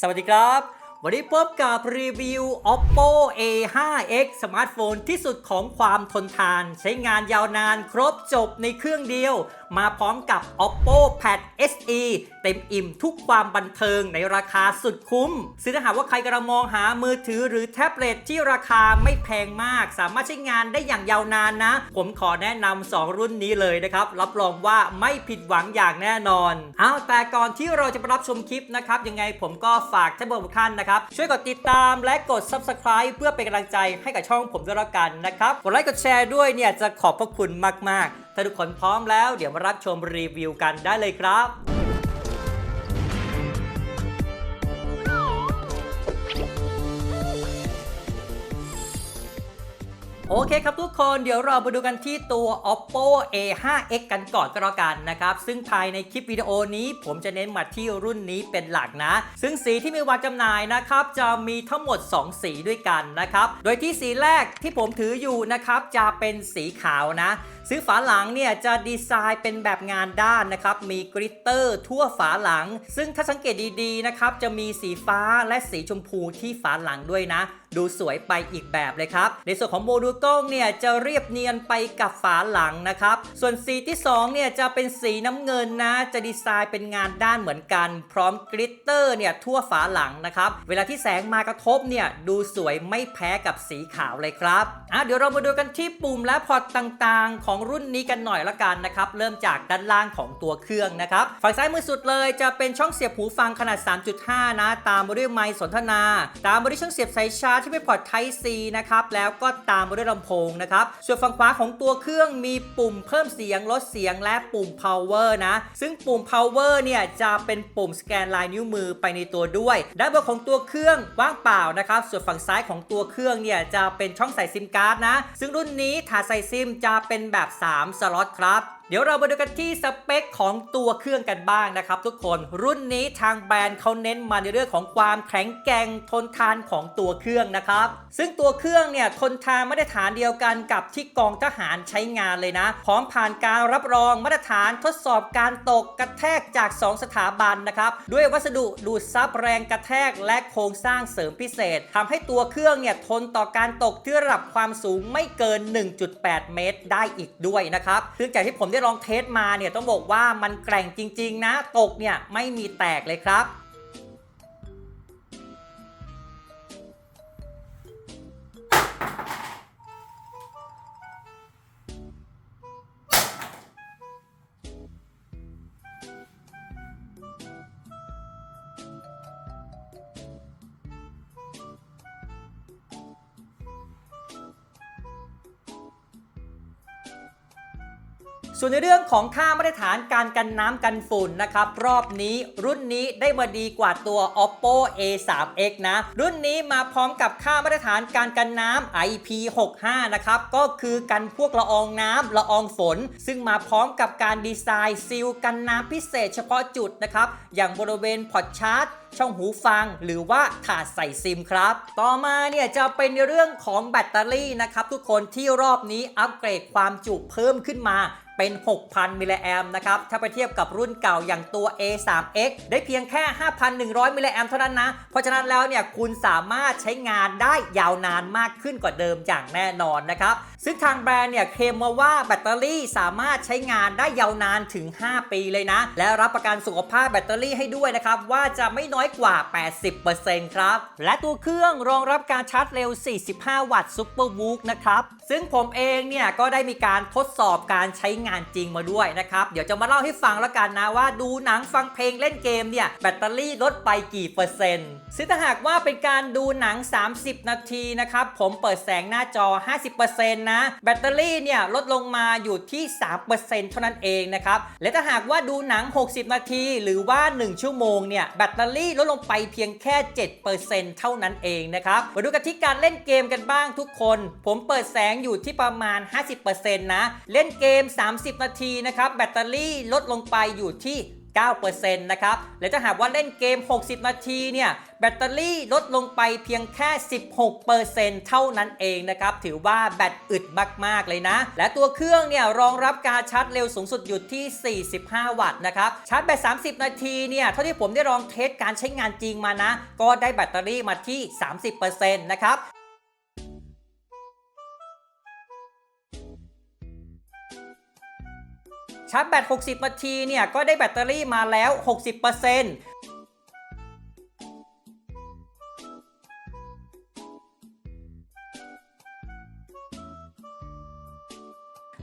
สวัสดีครับ วันนี้พบกับรีวิว Oppo A5x สมาร์ทโฟนที่สุดของความทนทาน ใช้งานยาวนานครบจบในเครื่องเดียว มาพร้อมกับ Oppo Pad SE เต็มอิ่มทุกความบันเทิงในราคาสุดคุ้ม ซึ่งถ้าหากว่าใครกำลังมองหามือถือหรือแท็บเล็ตที่ราคาไม่แพงมาก สามารถใช้งานได้อย่างยาวนานนะ ผมขอแนะนำ2รุ่นนี้เลยนะครับ รับรองว่าไม่ผิดหวังอย่างแน่นอน เอาแต่ก่อนที่เราจะไปรับชมคลิปนะครับ ยังไงผมก็ฝากท่านผู้ชมทุกท่านนะครับช่วยกดติดตามและกด Subscribe เพื่อเป็นกำลังใจให้กับช่องผมด้วยละกันนะครับ กดไลค์กดแชร์ด้วยเนี่ยจะขอบพระคุณมาก ๆ ถ้าทุกคนพร้อมแล้ว เดี๋ยวมารับชมรีวิวกันได้เลยครับ โอเคครับทุกคนเดี๋ยวเรามาดูกันที่ตัว oppo a5x กันก่อนก็แล้วกันนะครับ ซึ่งภายในคลิปวิดีโอนี้ผมจะเน้นมาที่รุ่นนี้เป็นหลักนะ ซึ่งสีที่มีวางจำหน่ายนะครับ จะมีทั้งหมด 2 สีด้วยกันนะครับ โดยที่สีแรกที่ผมถืออยู่นะครับ จะเป็นสีขาวนะ ซึ่งฝาหลังเนี่ยจะดีไซน์เป็นแบบงานด้านนะครับ มีกริตเตอร์ทั่วฝาหลัง ซึ่งถ้าสังเกตดีๆนะครับ จะมีสีฟ้าและสีชมพูที่ฝาหลังด้วยนะ ดูสวยไปอีกแบบเลยครับ ในส่วนของโมดูลกล้องเนี่ยจะเรียบเนียนไปกับฝาหลังนะครับ ส่วนสีที่2เนี่ยจะเป็นสีน้ำเงินนะ จะดีไซน์เป็นงานด้านเหมือนกัน พร้อมกริตเตอร์เนี่ยทั่วฝาหลังนะครับ เวลาที่แสงมากระทบเนี่ยดูสวยไม่แพ้กับสีขาวเลยครับอะเดี๋ยวเรามาดูกันที่ปุ่มและพอร์ตต่างๆ ของรุ่นนี้กันหน่อยละกันนะครับเริ่มจากด้านล่างของตัวเครื่องนะครับฝั่งซ้ายมือสุดเลยจะเป็นช่องเสียบหูฟังขนาด 3.5 นะ ตามมาด้วยไมค์สนทนา ตามมาด้วยช่องเสียบสายชาร์จที่เป็นพอร์ต Type C นะครับแล้วก็ตามมาด้วยลำโพงนะครับส่วนฝั่งขวาของตัวเครื่องมีปุ่มเพิ่มเสียงลดเสียงและปุ่ม power นะ ซึ่งปุ่ม power เนี่ยจะเป็นปุ่มสแกนลายนิ้วมือไปในตัวด้วยด้านบนของตัวเครื่องว่างเปล่านะครับส่วนฝั่งซ้ายของตัวเครื่องเนี่ยจะเป็นช่องใส่ซิมการ์ดนะ ซึ่งรุ่นนี้ถาใส่ซิมจะเป็นแบบ3สล็อตครับ เดี๋ยวเรามาดูกันที่สเปคของตัวเครื่องกันบ้างนะครับทุกคนรุ่นนี้ทางแบรนด์เขาเน้นมาในเรื่องของความแข็งแกร่งทนทานของตัวเครื่องนะครับ ซึ่งตัวเครื่องเนี่ยทนทานมาตรฐานเดียวกันกับที่กองทหารใช้งานเลยนะ พร้อมผ่านการรับรองมาตรฐานทดสอบการตกกระแทกจาก 2 สถาบันนะครับด้วยวัสดุดูดซับแรงกระแทกและโครงสร้างเสริมพิเศษทำให้ตัวเครื่องเนี่ยทนต่อการตกที่ระดับความสูงไม่เกิน 1.8 เมตร ได้อีกด้วยนะครับซึ่งจากที่ผมได้ลองเทสมาเนี่ยต้องบอกว่ามันแกร่งจริง ๆ นะตกเนี่ยไม่มีแตกเลยครับ ส่วนในเรื่องของค่ามาตรฐานการกันน้ำกันฝุ่นนะครับ รอบนี้รุ่นนี้ได้มาดีกว่าตัว oppo a3x นะ รุ่นนี้มาพร้อมกับค่ามาตรฐานการกันน้ำ ip65 นะครับ ก็คือกันพวกละอองน้ำละอองฝน ซึ่งมาพร้อมกับการดีไซน์ซีลกันน้ำพิเศษเฉพาะจุดนะครับ อย่างบริเวณพอร์ตชาร์จช่องหูฟังหรือว่าถาดใส่ซิมครับ ต่อมาเนี่ยจะเป็นในเรื่องของแบตเตอรี่นะครับทุกคนที่รอบนี้อัปเกรดความจุเพิ่มขึ้นมา เป็น 6,000 มิลลิแอมนะครับ ถ้าไปเทียบกับรุ่นเก่าอย่างตัว A3X ได้เพียงแค่ 5,100 มิลลิแอมเท่านั้นนะ เพราะฉะนั้นแล้วเนี่ยคุณสามารถใช้งานได้ยาวนานมากขึ้นกว่าเดิมอย่างแน่นอนนะครับ ซึ่งทางแบรนด์เนี่ยเคลมมาว่าแบตเตอรี่สามารถใช้งานได้ยาวนานถึง 5 ปีเลยนะ และรับประกันสุขภาพแบตเตอรี่ให้ด้วยนะครับว่าจะไม่น้อยกว่า 80%ครับ และตัวเครื่องรองรับการชาร์จเร็ว 45 วัตต์ซุปเปอร์วูกนะครับ ซึ่งผมเองเนี่ยก็ได้มีการทดสอบการใช้งานจริงมาด้วยนะครับ เดี๋ยวจะมาเล่าให้ฟังแล้วกันนะว่าดูหนังฟังเพลงเล่นเกมเนี่ย แบตเตอรี่ลดไปกี่เปอร์เซ็นต์ซึ่งถ้าหากว่าเป็นการดูหนัง 30 นาทีนะครับ ผมเปิดแสงหน้าจอ 50%นะ แบตเตอรี่เนี่ยลดลงมาอยู่ที่ 3%เท่านั้นเองนะครับ และถ้าหากว่าดูหนัง 60 นาที หรือว่า 1 ชั่วโมงเนี่ยแบตเตอรี่ลดลงไปเพียงแค่ 7%เท่านั้นเองนะครับมาดูกันที่การเล่นเกมกันบ้างทุกคน ผมเปิดแสงอยู่ที่ประมาณ 50%นะ เล่นเกม 30นาทีนะครับแบตเตอรี่ลดลงไปอยู่ที่ 9%นะครับและถ้าหากว่าเล่นเกม 60 นาทีเนี่ยแบตเตอรี่ลดลงไปเพียงแค่ 16%เท่านั้นเองนะครับ ถือว่าแบตอึดมาก ๆ เลยนะ และตัวเครื่องเนี่ยรองรับการชาร์จเร็วสูงสุดอยู่ที่ 45 วัตต์นะครับ ชาร์จแบต 30 นาทีเนี่ย เท่าที่ผมได้ลองเทสการใช้งานจริงมานะ ก็ได้แบตเตอรี่มาที่ 30%นะครับ ชาร์จแบต 60 นาทีเนี่ย ก็ได้แบตเตอรี่มาแล้ว 60%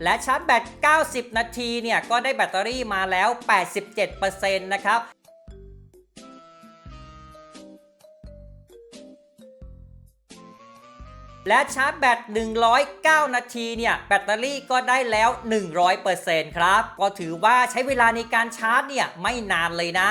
และชาร์จแบต 90 นาทีเนี่ย ก็ได้แบตเตอรี่มาแล้ว 87%นะครับ และชาร์จแบต 109 นาทีเนี่ย แบตเตอรี่ก็ได้แล้ว 100%ครับ ก็ถือว่าใช้เวลาในการชาร์จเนี่ย ไม่นานเลยนะ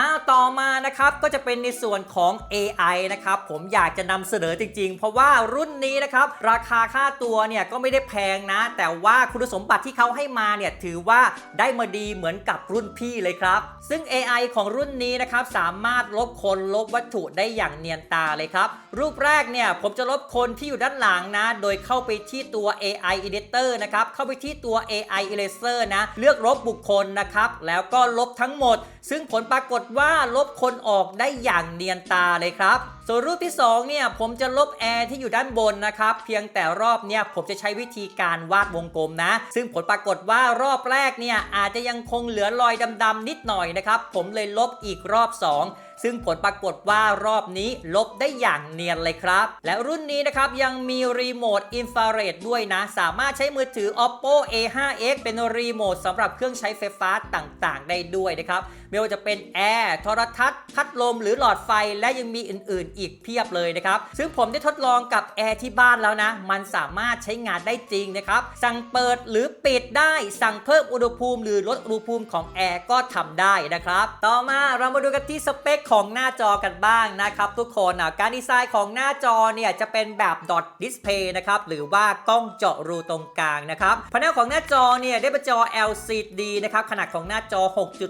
อ้าวต่อมานะครับก็จะเป็นในส่วนของ AI นะครับผมอยากจะนำเสนอจริง ๆ เพราะว่ารุ่นนี้นะครับราคาค่าตัวเนี่ยก็ไม่ได้แพงนะ แต่ว่าคุณสมบัติที่เขาให้มาเนี่ยถือว่าได้มาดีเหมือนกับรุ่นพี่เลยครับ ซึ่ง AI ของรุ่นนี้นะครับสามารถลบคนลบวัตถุได้อย่างเนียนตาเลยครับ รูปแรกเนี่ยผมจะลบคนที่อยู่ด้านหลังนะ โดยเข้าไปที่ตัว AI Editor นะครับเข้าไปที่ตัว AI Eraser นะเลือกลบบุคคลนะครับแล้วก็ลบทั้งหมด ซึ่งผลปรากฏว่าลบคนออกได้อย่างเนียนตาเลยครับ ส่วนรูปที่ 2 เนี่ย ผมจะลบแอร์ที่อยู่ด้านบนนะครับ เพียงแต่รอบเนี่ยผมจะใช้วิธีการวาดวงกลมนะ ซึ่งผลปรากฏว่ารอบแรกเนี่ยอาจจะยังคงเหลือรอยดำๆนิดหน่อยนะครับ ผมเลยลบอีกรอบ 2ซึ่งผลปรากฏว่ารอบนี้ลบได้อย่างเนียนเลยครับ และรุ่นนี้นะครับยังมีรีโมทอินฟราเรดด้วยนะ สามารถใช้มือถือ oppo a5x เป็นรีโมทสำหรับเครื่องใช้ไฟฟ้าต่างๆ ได้ด้วยนะครับ ไม่ว่าจะเป็นแอร์โทรทัศน์พัดลมหรือหลอดไฟและยังมีอื่นๆ อีกเพียบเลยนะครับซึ่งผมได้ทดลองกับแอร์ที่บ้านแล้วนะ มันสามารถใช้งานได้จริงนะครับ สั่งเปิดหรือปิดได้ สั่งเพิ่มอุณหภูมิหรือลดอุณหภูมิของแอร์ก็ทำได้นะครับ ต่อมาเรามาดูกันที่สเปคของหน้าจอกันบ้างนะครับทุกคนอะการดีไซน์ของหน้าจอเนี่ยจะเป็นแบบ dot display นะครับหรือว่ากล้องเจาะรูตรงกลางนะครับแผงของหน้าจอเนี่ยได้เป็นจอ LCD นะครับขนาดของหน้าจอ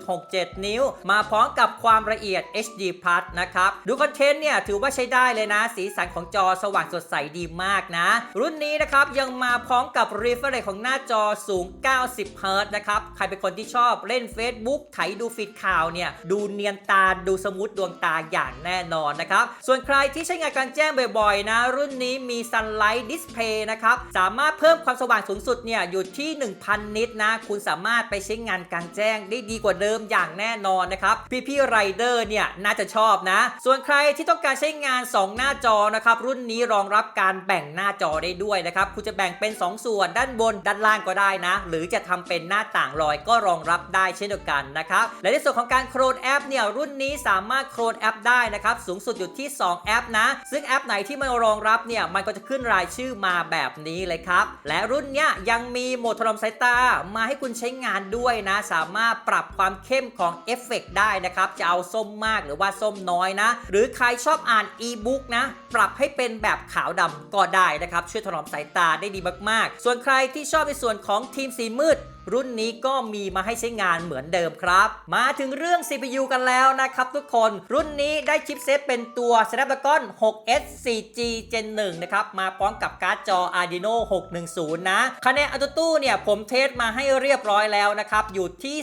6.67 นิ้วมาพร้อมกับความละเอียด HD Plus นะครับ ดูคอนเทนต์เนี่ยถือว่าใช้ได้เลยนะ สีสันของจอสว่างสดใสดีมากนะ รุ่นนี้นะครับยังมาพร้อมกับ refresh ของหน้าจอสูง 90 Hz นะครับ ใครเป็นคนที่ชอบเล่น Facebook ไถดูฟีดข่าวเนี่ยดูเนียนตาดูสมูทดวงตาอย่างแน่นอนนะครับ ส่วนใครที่ใช้งานการแจ้งบ่อยๆ นะ รุ่นนี้มี Sunlight Display นะครับ สามารถเพิ่มความสว่างสูงสุดเนี่ยอยู่ที่ 1,000 นิตนะ คุณสามารถไปใช้งานกางแจ้งได้ดีกว่าเดิมอย่างแน่นอนนะครับพี่ๆไรเดอร์เนี่ยน่าจะชอบนะ ส่วนใครที่ต้องการใช้งาน 2 หน้าจอนะครับรุ่นนี้รองรับการแบ่งหน้าจอได้ด้วยนะครับคุณจะแบ่งเป็น 2 ส่วนด้านบนด้านล่างก็ได้นะ หรือจะทำเป็นหน้าต่างลอยก็รองรับได้เช่นเดียวกันนะครับและในส่วนของการโคลนแอปเนี่ยรุ่นนี้สามารถโคลนแอปได้นะครับสูงสุดอยู่ที่ 2 แอปนะ ซึ่งแอปไหนที่ไม่รองรับเนี่ยมันก็จะขึ้นรายชื่อมาแบบนี้เลยครับและรุ่นเนี้ยยังมีโหมดถนอมสายตามาให้คุณใช้งานด้วยนะ สามารถปรับความเข้มของเอฟเฟกต์ได้นะครับ จะเอาส้มมากหรือว่าส้มน้อยนะ หรือใครชอบอ่านอีบุ๊กนะ ปรับให้เป็นแบบขาวดำก็ได้นะครับ ช่วยถนอมสายตาได้ดีมากๆ ส่วนใครที่ชอบในส่วนของทีมสีมืด รุ่นนี้ก็มีมาให้ใช้งานเหมือนเดิมครับ มาถึงเรื่อง CPU กันแล้วนะครับทุกคนรุ่นนี้ได้ชิปเซตเป็นตัว Snapdragon 6S 4G Gen 1นะครับ มาพร้อมกับการ์ดจอ Adreno 610 นะคะแนนอัตตู้เนี่ย ผมเทสมาให้เรียบร้อยแล้วนะครับ อยู่ที่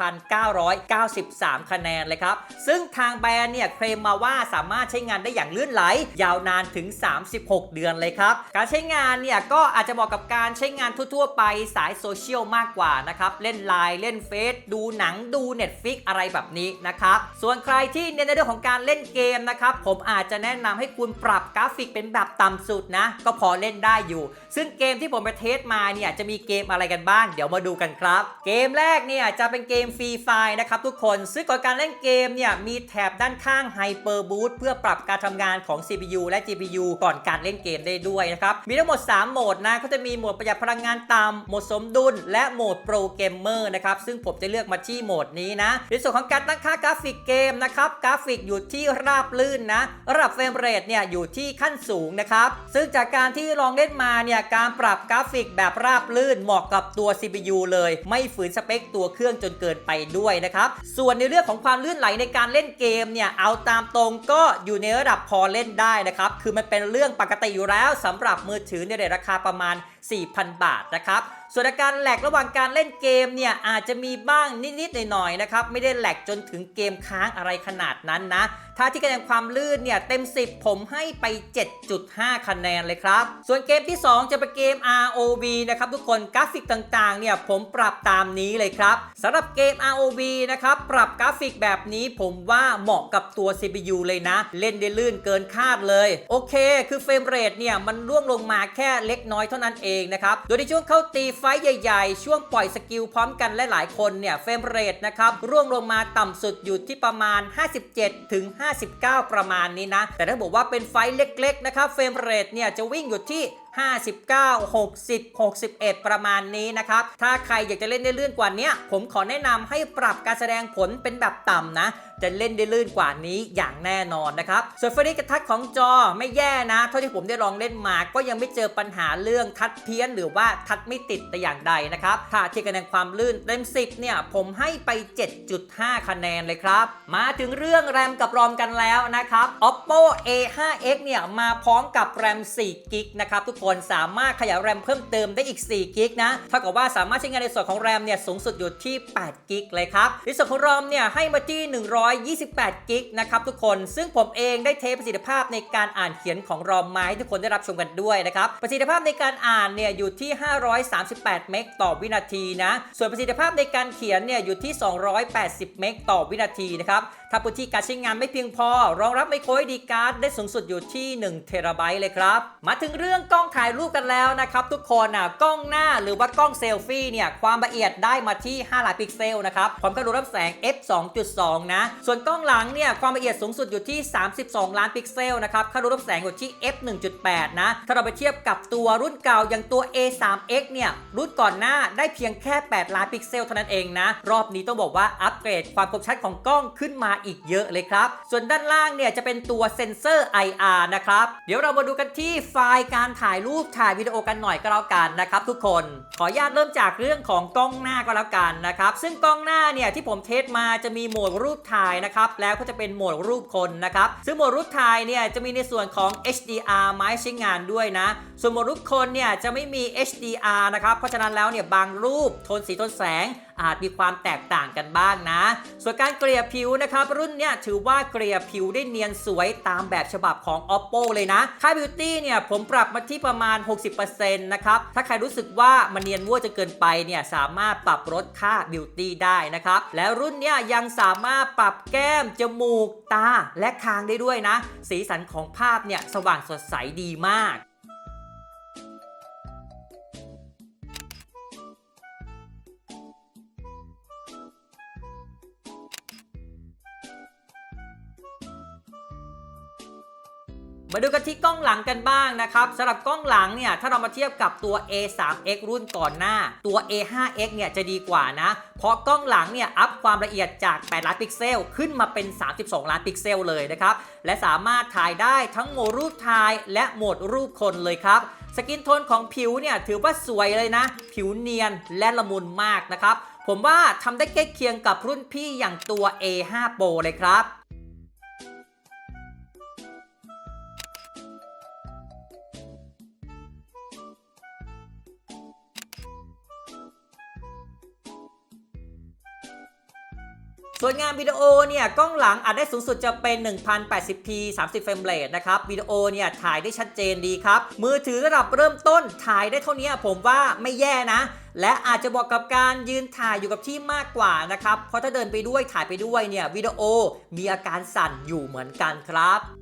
284,993 คะแนนเลยครับ ซึ่งทางแบรนด์เนี่ย เคลมมาว่าสามารถใช้งานได้อย่างลื่นไหล ยาวนานถึง 36 เดือนเลยครับ การใช้งานเนี่ย ก็อาจจะเหมาะกับการใช้งานทั่วๆไปสายโซเชียลมากกว่านะครับเล่นไลน์เล่นเฟซดูหนังดู Netflix อะไรแบบนี้นะครับส่วนใครที่เน้นในเรื่องของการเล่นเกมนะครับผมอาจจะแนะนำให้คุณปรับกราฟิกเป็นแบบต่ำสุดนะก็พอเล่นได้อยู่ ซึ่งเกมที่ผมไปเทสมาเนี่ยจะมีเกมอะไรกันบ้าง เดี๋ยวมาดูกันครับ เกมแรกเนี่ยจะเป็นเกมฟรีไฟนะครับทุกคนซึ่งก่อนการเล่นเกมเนี่ยมีแถบด้านข้าง Hyper Boost เพื่อปรับการทำงานของ CPU และ GPU ก่อนการเล่นเกมได้ด้วยนะครับมีทั้งหมด 3 โหมดนะก็จะมีโหมดประหยัดพลังงานต่ำหโหมดสมดุล และโหมดโปรเกมเมอร์นะครับซึ่งผมจะเลือกมาที่โหมดนี้นะในส่วนของการตั้งค่ากราฟิกเกมนะครับกราฟิกอยู่ที่ราบลื่นนะระดับเฟรมเรทเนี่ยอยู่ที่ขั้นสูงนะครับซึ่งจากการที่ลองเล่นมาเนี่ยการปรับกราฟิกแบบราบลื่นเหมาะกับตัว CPU เลย ไม่ฝืนสเปคตัวเครื่องจนเกินไปด้วยนะครับส่วนในเรื่องของความลื่นไหลในการเล่นเกมเนี่ยเอาตามตรงก็อยู่ในระดับพอเล่นได้นะครับคือมันเป็นเรื่องปกติอยู่แล้วสำหรับมือถือในราคาประมาณ 4,000 บาทนะครับ ส่วนอาการแหลกระหว่างการเล่นเกมเนี่ยอาจจะมีบ้างนิดๆหน่อยๆนะครับไม่ได้แหลกจนถึงเกมค้างอะไรขนาดนั้นนะ ถ้าที่คะแนนความลื่นเนี่ยเต็ม 10 ผมให้ไป 7.5 คะแนนเลยครับ ส่วนเกมที่ 2 จะเป็นเกม ROV นะครับทุกคนกราฟิกต่างๆเนี่ยผมปรับตามนี้เลยครับสำหรับเกม ROV นะครับปรับกราฟิกแบบนี้ผมว่าเหมาะกับตัว CPU เลยนะ เล่นได้ลื่นเกินคาดเลย โอเค คือเฟรมเรทเนี่ยมันร่วงลงมาแค่เล็กน้อยเท่านั้นเองนะครับโดยในช่วงเข้าตีไฟใหญ่ๆ ช่วงปล่อยสกิลพร้อมกันหลายๆคนเนี่ยเฟรมเรทนะครับร่วงลงมาต่ำสุดอยู่ที่ประมาณ 57 ถึง 59 ประมาณนี้นะ แต่ถ้าบอกว่าเป็นไฟเล็กๆนะครับเฟรมเรทเนี่ยจะวิ่งอยู่ที่59 60 61 ประมาณนี้นะครับ ถ้าใครอยากจะเล่นได้ลื่นกว่านี้ผมขอแนะนำให้ปรับการแสดงผลเป็นแบบต่ำนะ จะเล่นได้ลื่นกว่านี้อย่างแน่นอนนะครับส่วนเฟรนกระทัดของจอไม่แย่นะ เท่าที่ผมได้ลองเล่นมาก็ยังไม่เจอปัญหาเรื่องทัดเพี้ยน หรือว่าทัดไม่ติดแต่อย่างใดนะครับถ้าเทียบคะแนนความลื่นเต็ม 10 เนี่ย ผมให้ไป 7.5 คะแนนเลยครับ มาถึงเรื่องแรมกับรอมกันแล้วนะครับ oppo a5x เนี่ยมาพร้อมกับแรม4กิกนะครับทุกคนสามารถขยายแรมเพิ่มเติมได้อีก4กิกนะเท่ากับว่าสามารถใช้งานในส่วนของแรมเนี่ยสูงสุดอยู่ที่8กิกเลยครับในส่วนของรอมเนี่ยให้มาที่ 128กิกนะครับทุกคน ซึ่งผมเองได้เทประสิทธิภาพในการอ่านเขียนของรอมมาให้ทุกคนได้รับชมกันด้วยนะครับประสิทธิภาพในการอ่านเนี่ยอยู่ที่ 538 เมกต่อวินาทีนะส่วนประสิทธิภาพในการเขียนเนี่ยอยู่ที่ 280 เมกต่อวินาทีนะครับ ถ้าพื้นที่การใช้งานไม่เพียงพอ รองรับไมโคร SD card ได้สูงสุดอยู่ที่1เทราไบต์เลยครับ มาถึงเรื่องกล้องถ่ายรูปกันแล้วนะครับทุกคนอะกล้องหน้าหรือว่ากล้องเซลฟี่เนี่ยความละเอียดได้มาที่5ล้านพิกเซลนะครับความกระดูรับแสง f 2.2 นะ ส่วนกล้องหลังเนี่ยความละเอียดสูงสุดอยู่ที่ 32 ล้านพิกเซลนะครับค่าดูรับแสงอยู่ที่ f 1.8 นะ ถ้าเราไปเทียบกับตัวรุ่นเก่าอย่างตัว A3X เนี่ยรุ่นก่อนหน้าได้เพียงแค่ 8 ล้านพิกเซลเท่านั้นเองนะ รอบนี้ต้องบอกว่าอัปเกรดความคมชัดของกล้องขึ้นมาอีกเยอะเลยครับ ส่วนด้านล่างเนี่ยจะเป็นตัวเซ็นเซอร์ IR นะครับ เดี๋ยวเรามาดูกันที่ไฟล์การถ่ายรูปถ่ายวิดีโอกันหน่อยก็แล้วกันนะครับทุกคน ขออนุญาตเริ่มจากเรื่องของกล้องหน้าก็แล้วกันนะครับ ซึ่งกล้องหน้าเนี่ยที่ผมเทสมาจะมีโหมดรูปถ่ายนะครับ แล้วก็จะเป็นโหมดรูปคนนะครับ ซึ่งโหมดรูปถ่ายเนี่ยจะมีในส่วนของ HDR ไม้ใช้งานด้วยนะ ส่วนโหมดรูปคนเนี่ยจะไม่มี HDR นะครับ เพราะฉะนั้นแล้วเนี่ยบางรูปโทนสีโทนแสงอาจมีความแตกต่างกันบ้างนะ ส่วนการเกลี่ยผิวนะครับ รุ่นเนี่ยถือว่าเกลี่ยผิวได้เนียนสวยตามแบบฉบับของ oppo เลยนะ ค่า beauty เนี่ยผมปรับมาที่ประมาณ 60%นะครับ ถ้าใครรู้สึกว่ามันเนียนมั่วจะเกินไปเนี่ยสามารถปรับลดค่า beauty ได้นะครับ แล้วรุ่นเนี่ยยังสามารถปรับแก้ม จมูก ตา และคางได้ด้วยนะ สีสันของภาพเนี่ยสว่างสดใสดีมาก มาดูกันที่กล้องหลังกันบ้างนะครับสำหรับกล้องหลังเนี่ยถ้าเรามาเทียบกับตัว A3X รุ่นก่อนหน้า ตัว A5X เนี่ยจะดีกว่านะ เพราะกล้องหลังเนี่ยอัพความละเอียดจาก 8 ล้านพิกเซล ขึ้นมาเป็น 32 ล้านพิกเซลเลยนะครับ และสามารถถ่ายได้ทั้งโหมดรูปถ่ายและโหมดรูปคนเลยครับสกินโทนของผิวเนี่ยถือว่าสวยเลยนะ ผิวเนียนและละมุนมากนะครับผมว่าทำได้ใกล้เคียงกับรุ่นพี่อย่างตัว A5 Pro เลยครับ ส่วนงานวิดีโอเนี่ยกล้องหลังอาจได้สูงสุดจะเป็น 1080p 30 เฟรมเรทนะครับวิดีโอเนี่ยถ่ายได้ชัดเจนดีครับ มือถือระดับเริ่มต้นถ่ายได้เท่านี้ผมว่าไม่แย่นะ และอาจจะบอกกับการยืนถ่ายอยู่กับที่มากกว่านะครับ เพราะถ้าเดินไปด้วยถ่ายไปด้วยเนี่ยวิดีโอมีอาการสั่นอยู่เหมือนกันครับ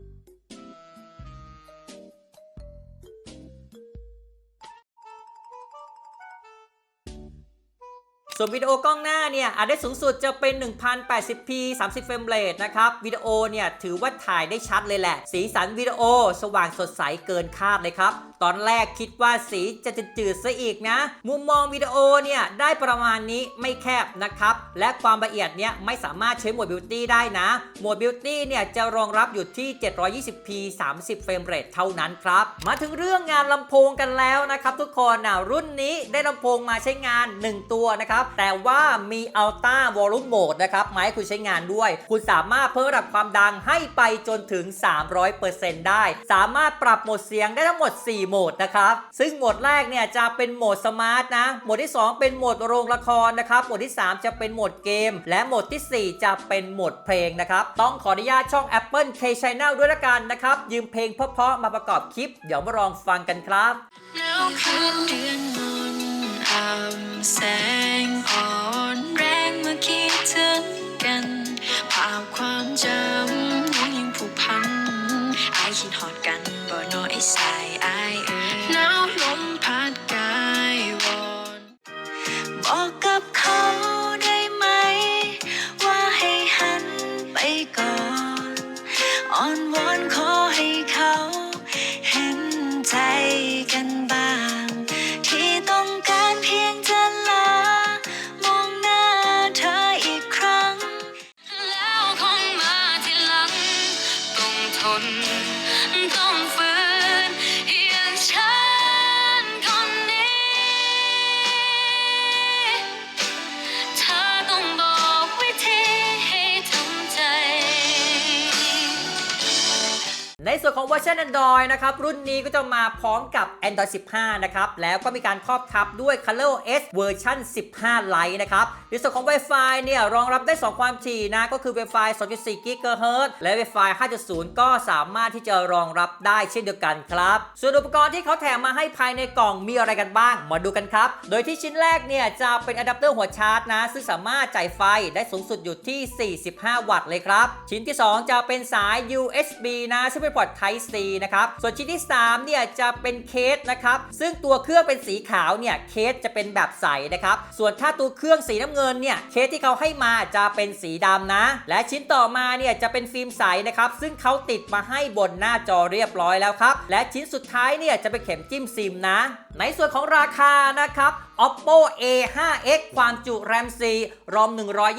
ส่วนวิดีโอกล้องหน้าเนี่ยอาจได้สูงสุดจะเป็น 1080p 30เฟรมเรทนะครับวิดีโอเนี่ยถือว่าถ่ายได้ชัดเลยแหละ สีสันวิดีโอสว่างสดใสเกินคาดเลยครับ ตอนแรกคิดว่าสีจะจืดๆซะอีกนะ มุมมองวิดีโอเนี่ยได้ประมาณนี้ไม่แคบนะครับ และความละเอียดเนี่ยไม่สามารถใช้โหมดบิวตี้ได้นะโหมดบิวตี้เนี่ยจะรองรับอยู่ที่ 720p 30เฟรมเรทเท่านั้นครับ มาถึงเรื่องงานลำโพงกันแล้วนะครับทุกคนนะรุ่นนี้ได้ลำโพงมาใช้งาน 1 ตัวนะครับแต่ว่ามี Ultra Volume Mode นะครับมาให้คุณใช้งานด้วย คุณสามารถเพิ่มระดับความดังให้ไปจนถึง 300%ได้ สามารถปรับโหมดเสียงได้ทั้งหมด 4 โหมดนะครับ ซึ่งโหมดแรกเนี่ยจะเป็นโหมดสมาร์ทนะ โหมดที่ 2 เป็นโหมดโรงละครนะครับ โหมดที่ 3 จะเป็นโหมดเกม และโหมดทีสี่4 จะเป็นโหมดเพลงนะครับ ต้องขออนุญาตช่อง Apple K Channel ด้วยละกันนะครับ ยืมเพลงเพราะๆมาประกอบคลิป เดี๋ยวมาลองฟังกันครับ แล้วคืนเดือนมนอ่ำแสงอ่อนแรงเมื่อคิดถึงกัน ภาพความจำยังยังผูกพันไอายคิดหอดกันบ่น้อยสายไอายเอ่ยหนาวลมพัดกายวอนบอกกับเขาได้ไหม ว่าให้หันไปก่อน อ่อนวอนขอให้เขา ของเวอร์ชัน Android นะครับ รุ่นนี้ก็จะมาพร้อมกับ Android 15 นะครับ แล้วก็มีการครอบทับด้วย ColorOS เวอร์ชัน15 Lite นะครับในส่วนของ Wi-Fi เนี่ย รองรับได้ 2 ความถี่นะ ก็คือ Wi-Fi 2.4 GHz และ Wi-Fi 5.0 ก็สามารถที่จะรองรับได้เช่นเดียวกันครับ ส่วนอุปกรณ์ที่เขาแถมมาให้ภายในกล่องมีอะไรกันบ้าง มาดูกันครับ โดยที่ชิ้นแรกเนี่ยจะเป็นอะแดปเตอร์หัวชาร์จนะ ซึ่งสามารถจ่ายไฟได้สูงสุดอยู่ที่ 45 วัตต์เลยครับ ชิ้นที่ 2 จะเป็นสาย USB นะ ซึ่งเป็นพอร์ต Type C นะครับ ส่วนชิ้นที่ 3 เนี่ยจะเป็นเคสนะครับ ซึ่งตัวเครื่องเป็นสีขาวเนี่ยเคสจะเป็นแบบใสนะครับ ส่วนถ้าตัวเครื่องสีน้ำเงินเนี่ยเคสที่เขาให้มาจะเป็นสีดำนะ และชิ้นต่อมาเนี่ยจะเป็นฟิล์มใสนะครับ ซึ่งเขาติดมาให้บนหน้าจอเรียบร้อยแล้วครับ และชิ้นสุดท้ายเนี่ยจะเป็นเข็มจิ้มซิมนะ ในส่วนของราคานะครับ Oppo A5X ความจุ RAM 4 ROM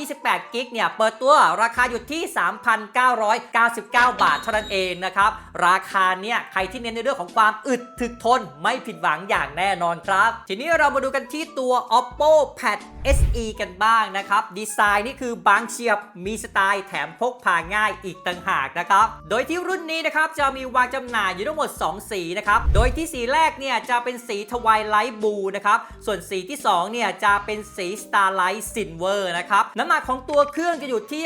128 g b เนี่ย เปิดตัวราคาอยู่ที่ 3,999 บาทเท่านั้นเองนะครับ ราคาเนี่ย ใครที่เน้นในเรื่องของความอึดถึกทนไม่ผิดหวังอย่างแน่นอนครับ ทีนี้เรามาดูกันที่ตัว Oppo Pad SE กันบ้างนะครับ ดีไซน์นี่คือบางเฉียบมีสไตล์แถมพกพาง่ายอีกต่างหากนะครับ โดยที่รุ่นนี้นะครับ จะมีวางจำหน่ายอยู่ทั้งหมด 2 สีนะครับ โดยที่สีแรกเนี่ย จะเป็นสีทวายไลท์บูนะครับ ส่วนสีที่ 2 เนี่ย จะเป็นสี Starlight Silver นะครับ น้ำหนักของตัวเครื่องจะอยู่ที่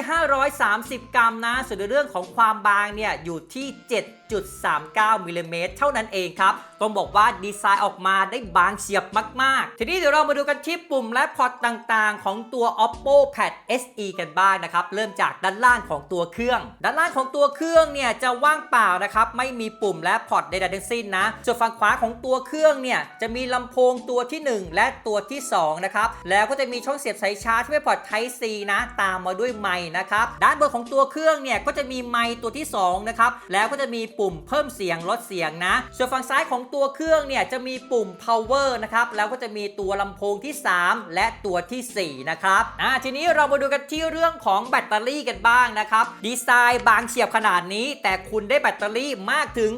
530 กรัมนะ ส่วนในเรื่องของความบางเนี่ย อยู่ที่7.39มิลลิเมตรเท่านั้นเองครับ ต้องบอกว่าดีไซน์ออกมาได้บางเฉียบมาก ๆ ทีนี้เดี๋ยวเรามาดูกันที่ปุ่มและพอร์ตต่างๆ ของตัว Oppo Pad SE กันบ้างนะครับ เริ่มจากด้านล่างของตัวเครื่อง ด้านล่างของตัวเครื่องเนี่ยจะว่างเปล่านะครับ ไม่มีปุ่มและพอร์ตใดๆทั้งสิ้นนะ ส่วนฝั่งขวาของตัวเครื่องเนี่ยจะมีลำโพงตัวที่ 1 และตัวที่2นะครับ แล้วก็จะมีช่องเสียบสายชาร์จที่เป็นพอร์ต Type C นะ ตามมาด้วยไมค์นะครับ ด้านบนของตัวเครื่องเนี่ยก็จะมีไมค์ตัวที่2นะครับ แล้วก็จะมีปุ่มเพิ่มเสียงลดเสียงนะ ส่วนฝั่งซ้ายของตัวเครื่องเนี่ยจะมีปุ่ม power นะครับแล้วก็จะมีตัวลำโพงที่ 3 และตัวทีสี่ 4 นะครับอ่าทีนี้เรามาดูกันที่เรื่องของแบตเตอรี่กันบ้างนะครับดีไซน์บางเฉียบขนาดนี้ แต่คุณได้แบตเตอรี่มากถึง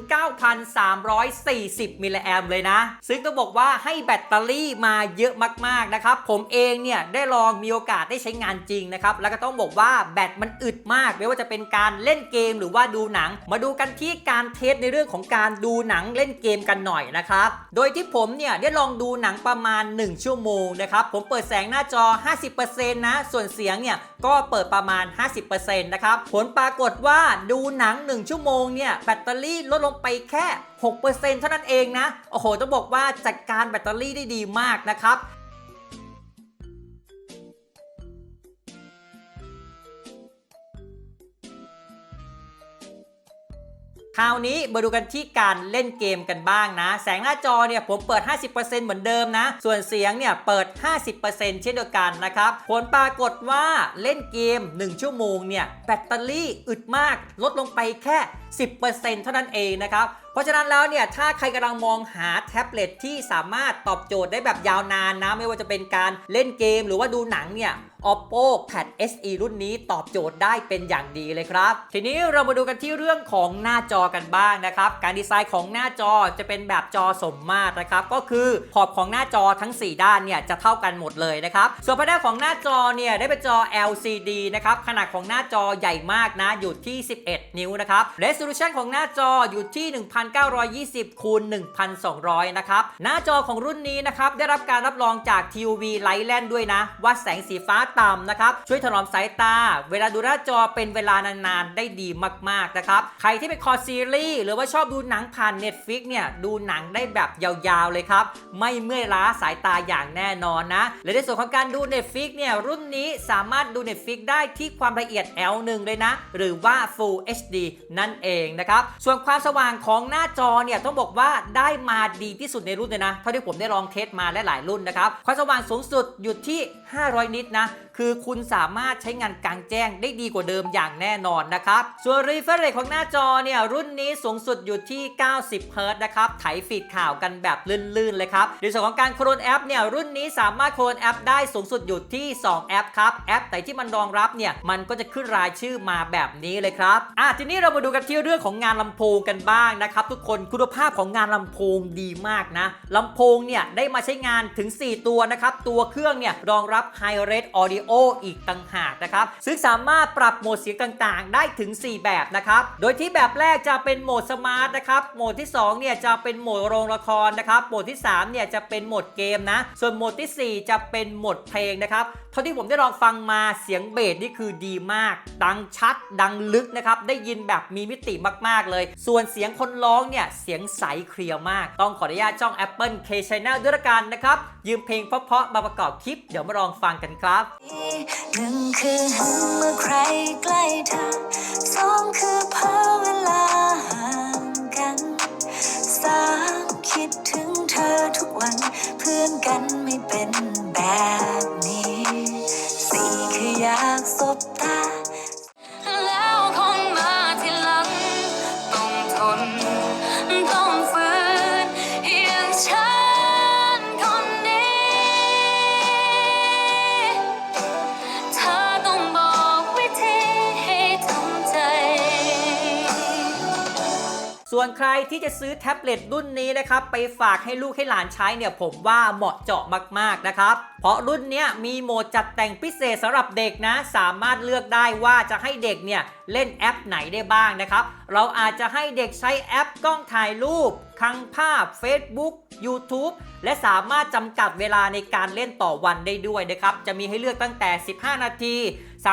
9,340 มิลลิแอมเลยนะ ซึ่งต้องบอกว่าให้แบตเตอรี่มาเยอะมากๆนะครับผมเองเนี่ยได้ลองมีโอกาสได้ใช้งานจริงนะครับแล้วก็ต้องบอกว่าแบตมันอึดมากไม่ว่าจะเป็นการเล่นเกมหรือว่าดูหนัง มาดูกันที่การเทสในเรื่องของการดูหนังเล่นเกมกันหน่อยนะครับ โดยที่ผมเนี่ยได้ลองดูหนังประมาณ 1 ชั่วโมงนะครับ ผมเปิดแสงหน้าจอ 50%นะ ส่วนเสียงเนี่ยก็เปิดประมาณ 50%นะครับ ผลปรากฏว่าดูหนัง 1 ชั่วโมงเนี่ยแบตเตอรี่ลดลงไปแค่ 6%เท่านั้นเองนะ โอ้โห ต้องบอกว่าจัดการแบตเตอรี่ได้ดีมากนะครับ คราวนี้มาดูกันที่การเล่นเกมกันบ้างนะ แสงหน้าจอเนี่ยผมเปิด 50%เหมือนเดิมนะ ส่วนเสียงเนี่ยเปิด 50%เช่นเดียวกันนะครับ ผลปรากฏว่าเล่นเกม 1 ชั่วโมงเนี่ยแบตเตอรี่อึดมากลดลงไปแค่10%เท่านั้นเองนะครับ เพราะฉะนั้นแล้วเนี่ยถ้าใครกำลังมองหาแท็บเล็ตที่สามารถตอบโจทย์ได้แบบยาวนานนะไม่ว่าจะเป็นการเล่นเกมหรือว่าดูหนังเนี่ย Oppo Pad SE รุ่นนี้ตอบโจทย์ได้เป็นอย่างดีเลยครับ ทีนี้เรามาดูกันที่เรื่องของหน้าจอกันบ้างนะครับ การดีไซน์ของหน้าจอจะเป็นแบบจอสมมาตรนะครับ ก็คือขอบของหน้าจอทั้ง 4 ด้านเนี่ยจะเท่ากันหมดเลยนะครับ ส่วนภายในของหน้าจอเนี่ยได้เป็นจอ LCD นะครับขนาดของหน้าจอใหญ่มากนะอยู่ที่ 11 นิ้วนะครับ Resolution ของหน้าจออยู่ที่ 1920คูณ1200 นะครับ หน้าจอของรุ่นนี้นะครับ ได้รับการรับรองจาก TUV Lightland ด้วยนะ ว่าแสงสีฟ้าต่ำนะครับ ช่วยถนอมสายตา เวลาดูหน้าจอเป็นเวลานาน ๆ ได้ดีมาก ๆ นะครับ ใครที่เป็นคอซีรีส์หรือว่าชอบดูหนังผ่าน Netflix เนี่ย ดูหนังได้แบบยาวๆเลยครับ ไม่เมื่อยล้าสายตาอย่างแน่นอนนะ และในส่วนของการดู Netflix เนี่ยรุ่นนี้สามารถดู Netflix ได้ที่ความละเอียด L1 เลยนะ หรือว่า Full HD นั่นเองนะครับ ส่วนความสว่างของหน้าจอเนี่ยต้องบอกว่าได้มาดีที่สุดในรุ่นเลยนะ เท่าที่ผมได้ลองเทสมาและหลายรุ่นนะครับ ความสว่างสูงสุดอยู่ที่ 500 นิตนะ คือคุณสามารถใช้งานกลางแจ้งได้ดีกว่าเดิมอย่างแน่นอนนะครับ ส่วน refresh rate ของหน้าจอเนี่ยรุ่นนี้สูงสุดอยู่ที่ 90 Hz นะครับไถฟีดข่าวกันแบบลื่นๆเลยครับในส่วนของการโคลนแอปเนี่ยรุ่นนี้สามารถโคลนแอปได้สูงสุดอยู่ที่ 2 แอปครับแอปไหนที่มันรองรับเนี่ยมันก็จะขึ้นรายชื่อมาแบบนี้เลยครับอะทีนี้เรามาดูกันที่เรื่องของงานลำโพงกันบ้างนะครับทุกคนคุณภาพของงานลำโพงดีมากนะลำโพงเนี่ยได้มาใช้งานถึง 4 ตัวนะครับ ตัวเครื่องเนี่ยรองรับ High Res Audio อีกต่างหากนะครับ ซึ่งสามารถปรับโหมดเสียงต่างๆ ได้ถึง 4 แบบนะครับ โดยที่แบบแรกจะเป็นโหมดสมาร์ทนะครับ โหมดที่ 2 เนี่ยจะเป็นโหมดโรงละครนะครับ โหมดที่ 3 เนี่ยจะเป็นโหมดเกมนะ ส่วนโหมดทีสี่4 จะเป็นโหมดเพลงนะครับ ท่าที่ผมได้ลองฟังมาเสียงเบสนี่คือดีมาก ดังชัด ดังลึกนะครับ ได้ยินแบบมีมิติมากๆเลย ส่วนเสียงคนร้องเนี่ย เสียงใสเคลียร์มาก ต้องขออนุญาตช่อง Apple K Channel ด้วยละกันนะครับ ยืมเพลงเพราะๆมาประกอบคลิป เดี๋ยวมาลองฟังกันครับหนึ่งคือเมื่อใครใกล้เธอสองคือเพอเวลาห่างกันสามคิดถึงเธอทุกวัน เพื่อนกันไม่เป็นแบบนี้ อ วนใครที่จะซื้อแท็บเล็ตรุ่นนี้นะครับไปฝากให้ลูกให้หลานใช้เนี่ยผมว่าเหมาะเจาะมากๆนะครับ เพราะรุ่นนี้มีโหมดจัดแต่งพิเศษสำหรับเด็กนะ สามารถเลือกได้ว่าจะให้เด็กเนี่ยเล่นแอปไหนได้บ้างนะครับ เราอาจจะให้เด็กใช้แอปกล้องถ่ายรูปคลังภาพ Facebook YouTube และสามารถจำกัดเวลาในการเล่นต่อวันได้ด้วยนะครับ จะมีให้เลือกตั้งแต่ 15 นาที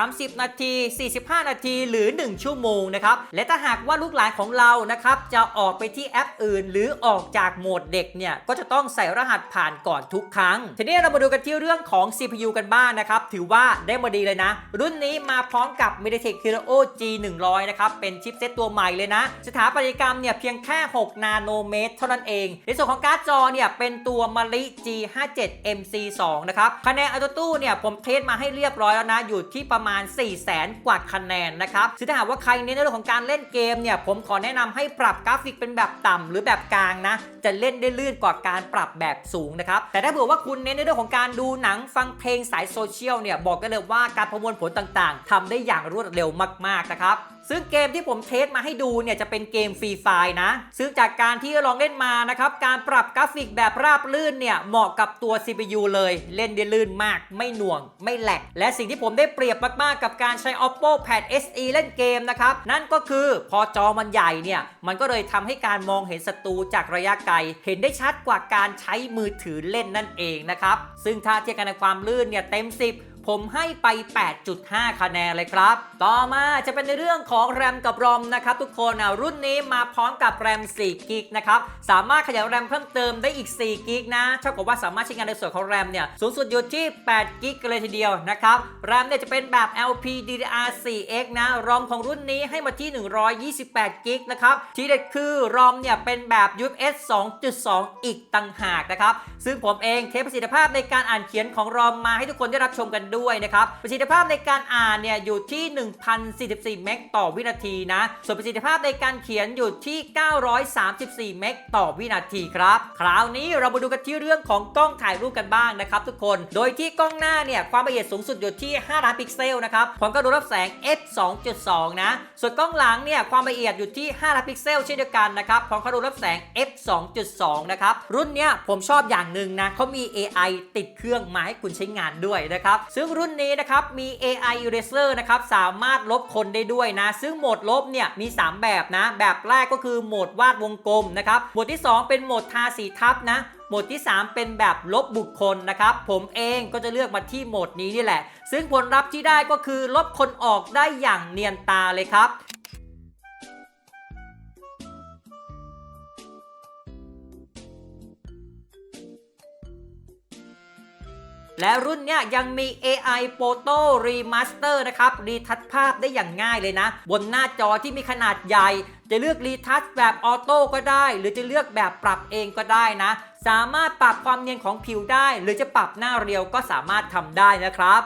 30 นาที 45 นาที หรือ 1 ชั่วโมงนะครับ และถ้าหากว่าลูกหลานของเรานะครับจะออกไปที่แอปอื่น หรือออกจากโหมดเด็กเนี่ยก็จะต้องใส่รหัสผ่านก่อนทุกครั้ง ทีนี้เรามาดูกันที่เรื่องของ CPU กันบ้างนะครับ ถือว่าได้มาดีเลยนะ รุ่นนี้มาพร้อมกับ MediaTek Helio G100 นะครับ เป็นชิปเซตตัวใหม่เลยนะ สถาปัตยกรรมเนี่ยเพียงแค่ 6 นาโนเมตร เท่านั้นเอง ในส่วนของการ์ดจอเนี่ยเป็นตัวม a ลิ G57 MC2 นะครับ คะแนนอัตโตู้เนี่ยผมเทสมาให้เรียบร้อยแล้วนะ อยู่ที่ประมาณ 4 0 0แสนกว่าคะแนนนะครับซึ่งถ้าหากว่าใครเน้นในเรื่องของการเล่นเกมเนี่ยผมขอแนะนำให้ปรับกราฟิกเป็นแบบต่ำหรือแบบกลางนะ จะเล่นได้ลื่นกว่าการปรับแบบสูงนะครับแต่ถ้าเผื่อว่าคุณเน้นในเรื่องของการดูหนังฟังเพลงสายโซเชียลเนี่ยบอกกันเลยว่าการประมวลผลต่างๆทำได้อย่างรวดเร็วมากๆนะครับ ซึ่งเกมที่ผมเทสมาให้ดูเนี่ยจะเป็นเกมฟรีไฟล์นะ ซึ่งจากการที่ลองเล่นมานะครับ การปรับกราฟิกแบบราบลื่นเนี่ยเหมาะกับตัว CPU เลย เล่นได้ลื่นมาก ไม่หน่วง ไม่แหลก และสิ่งที่ผมได้เปรียบมากๆ กับการใช้ Oppo Pad SE เล่นเกมนะครับ นั่นก็คือพอจอมันใหญ่เนี่ย มันก็เลยทำให้การมองเห็นศัตรูจากระยะไกล เห็นได้ชัดกว่าการใช้มือถือเล่นนั่นเองนะครับ ซึ่งถ้าเทียบกันในความลื่นเนี่ยเต็ม 10 ผมให้ไป 8.5 คะแนนเลยครับ ต่อมาจะเป็นในเรื่องของแรมกับรอมนะครับทุกคนอะรุ่นนี้มาพร้อมกับแรม4กิกนะครับสามารถขยายแรมเพิ่มเติมได้อีก4กิกนะเท่ากับว่าสามารถใช้งานในส่วนของแรมเนี่ยสูงสุดอยู่ที่8กิกเลยทีเดียวนะครับแรมเนี่ยจะเป็นแบบ LPDDR4X นะรอมของรุ่นนี้ให้มาที่ 128กิกนะครับที่เด็ดคือรอมเนี่ยเป็นแบบ UFS 2.2 อีกต่างหากนะครับซึ่งผมเองเทสประสิทธิภาพในการอ่านเขียนของรอมมาให้ทุกคนได้รับชมกันด้วยนะครับประสิทธิภาพในการอ่านเนี่ยอยู่ที่ 1,044 เมกต่อวินาทีนะ ส่วนประสิทธิภาพในการเขียนอยู่ที่ 934 เมกต่อวินาทีครับ คราวนี้เรามาดูกันที่เรื่องของกล้องถ่ายรูปกันบ้างนะครับทุกคน โดยที่กล้องหน้าเนี่ยความละเอียดสูงสุดอยู่ที่ 5 ล้านพิกเซลนะครับพร้อมกับรูรับแสง f 2.2 นะ ส่วนกล้องหลังเนี่ยความละเอียดอยู่ที่ 5 ล้านพิกเซลเช่นเดียวกันนะครับพร้อมกับรูรับแสง f 2.2 นะครับ รุ่นเนี้ยผมชอบอย่างหนึ่งนะเขามี AI ติดเครื่องมาให้คุณใช้งานด้วยนะครับซึ่งรุ่นนี้นะครับมี AI Eraser นะครับสามารถลบคนได้ด้วยนะ ซึ่งโหมดลบเนี่ยมี 3 แบบนะ แบบแรกก็คือโหมดวาดวงกลมนะครับโหมดที่ 2 เป็นโหมดทาสีทับนะโหมดที่ 3 เป็นแบบลบบุคคลนะครับ ผมเองก็จะเลือกมาที่โหมดนี้นี่แหละ ซึ่งผลลัพธ์ที่ได้ก็คือลบคนออกได้อย่างเนียนตาเลยครับ และรุ่นเนี้ยยังมี AI Photo Remaster นะครับ รีทัชภาพได้อย่างง่ายเลยนะ บนหน้าจอที่มีขนาดใหญ่ จะเลือกรีทัชแบบออโต้ก็ได้ หรือจะเลือกแบบปรับเองก็ได้นะ สามารถปรับความเนียนของผิวได้ หรือจะปรับหน้าเรียวก็สามารถทำได้นะครับ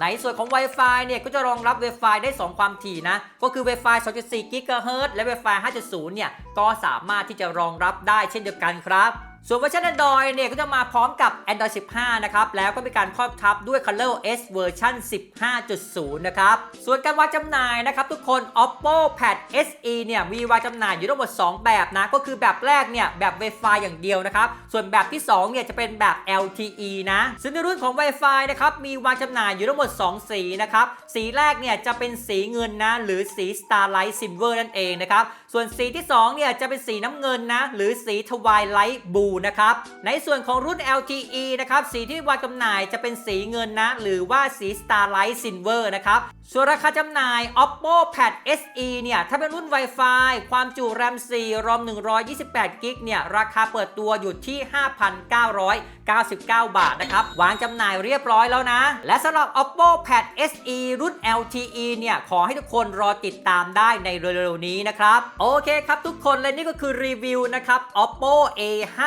ในส่วนของ Wi-Fi เนี่ยก็จะรองรับ Wi-Fi ได้ 2 ความถี่นะ ก็คือ Wi-Fi 2.4 GHz และ Wi-Fi 5.0 เนี่ย ก็สามารถที่จะรองรับได้เช่นเดียวกันครับ ส่วนเวอร์ชัน Android เนี่ยก็จะมาพร้อมกับ Android 15 นะครับ แล้วก็มีการครอบทับด้วย Color S เวอร์ชัน15.0 นะครับ ส่วนการวางจำหน่ายนะครับ ทุกคน Oppo Pad SE เนี่ยมีวางจำหน่ายอยู่ทั้งหมด 2 แบบนะ ก็คือแบบแรกเนี่ยแบบ Wi-Fi อย่างเดียวนะครับ ส่วนแบบที่ 2 เนี่ยจะเป็นแบบ LTE นะ ซึ่งในรุ่นของ Wi-Fi นะครับมีวางจำหน่ายอยู่ทั้งหมด 2 สีนะครับ สีแรกเนี่ยจะเป็นสีเงินนะหรือสี Starlight Silver นั่นเองนะครับ ส่วนสีที่2เนี่ยจะเป็นสีน้ำเงินนะหรือสี Twilight Blue นะครับ ในส่วนของรุ่น LTE นะครับ สีที่วางจำหน่ายจะเป็นสีเงินนะ หรือว่าสี Starlight Silver นะครับ ส่วนราคาจำหน่าย Oppo Pad SE เนี่ย ถ้าเป็นรุ่น Wi-Fi ความจุ RAM 4 ROM 128 g b เนี่ย ราคาเปิดตัวอยู่ที่ 5,999 บาทนะครับ วางจำหน่ายเรียบร้อยแล้วนะ และสำหรับ Oppo Pad SE รุ่น LTE เนี่ย ขอให้ทุกคนรอติดตามได้ในเร็วๆนี้นะครับ โอเคครับทุกคนและนี่ก็คือรีวิวนะครับ Oppo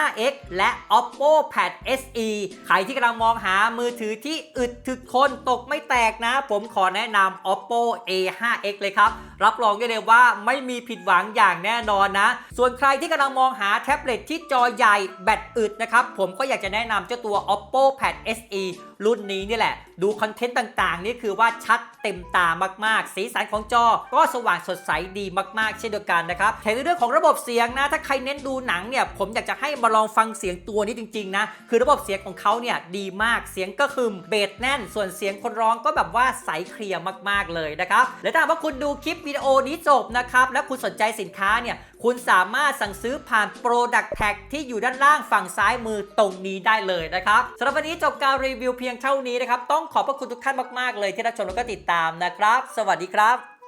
5x และ Oppo Pad SE ใครที่กำลังมองหามือถือที่อึดถึกทนตกไม่แตกนะ ผมขอแนะนำ Oppo A5X เลยครับ รับรองได้เลยว่าไม่มีผิดหวังอย่างแน่นอนนะ ส่วนใครที่กำลังมองหาแท็บเล็ตที่จอใหญ่แบตอึดนะครับ ผมก็อยากจะแนะนำเจ้าตัว Oppo Pad SE รุ่นนี้นี่แหละ ดูคอนเทนต์ต่างๆ นี่คือว่าชัดเต็มตามากๆ สีสันของจอก็สว่างสดใสดีมากๆ เช่นเดียวกันนะครับแถมในเรื่องของระบบเสียงนะ ถ้าใครเน้นดูหนังเนี่ย ผมอยากจะให้มาลององฟังเสียงตัวนี้จริงๆนะ คือระบบเสียงของเขาเนี่ยดีมาก เสียงก็คือเบสแน่น ส่วนเสียงคนร้องก็แบบว่าใสเคลียร์มากๆเลยนะครับ และถ้าหากว่าคุณดูคลิปวิดีโอนี้จบนะครับ และคุณสนใจสินค้าเนี่ย คุณสามารถสั่งซื้อผ่าน Product Tag ที่อยู่ด้านล่างฝั่งซ้ายมือตรงนี้ได้เลยนะครับสำหรับวันนี้จบการรีวิวเพียงเท่านี้นะครับ ต้องขอบพระคุณทุกท่านมากๆเลยที่รับชมแล้วก็ติดตามนะครับ สวัสดีครับ